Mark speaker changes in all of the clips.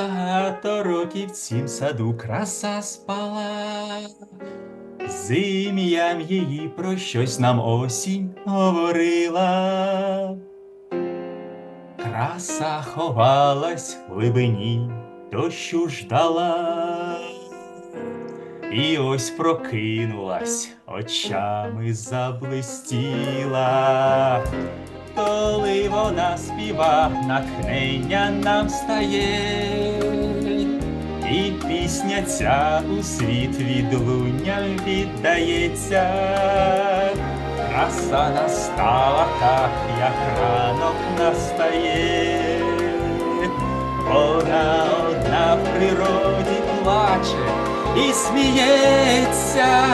Speaker 1: Багато років в цім саду краса спала. З ім'ям її про щось нам осінь говорила. Краса ховалась в глибині, дощу ждала. І ось прокинулась, очами заблистіла. Вона співа, натхнення нам стає, і пісня ця у світ відлунням віддається. Краса настала так, як ранок настає. Вона одна в природі плаче і сміється,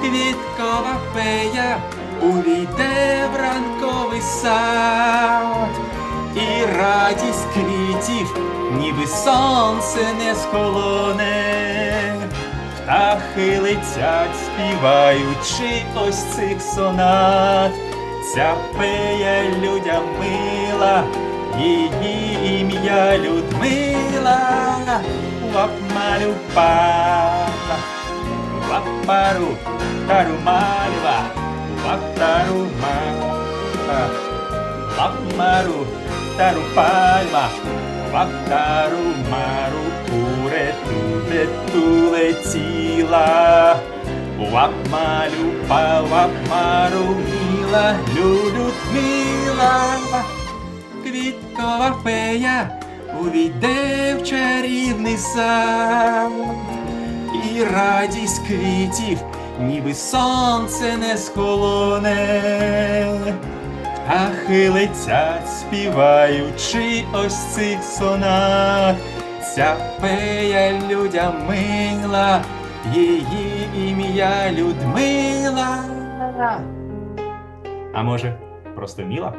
Speaker 1: квіткова фея увійде ранковий сад, і радість квітів, ніби сонце не сколоне. Птахи летять, співаючи ось цих сонат. Ця фея людям мила, її ім'я Людмила. Вапмалю папа, вапару тарумальва, ваптару мама, вапмару тарупальма, ваптару мару куре туде тулетіла. Вапмалю па вапмару міла, люлю мила. Квіткова фея увійде в чарівний сад, і радість квітів, ніби сонце не сколоне. Птахи летять, співаючи ось цих сонат. Ця пея людям мила, її ім'я Людмила. А може, просто міла?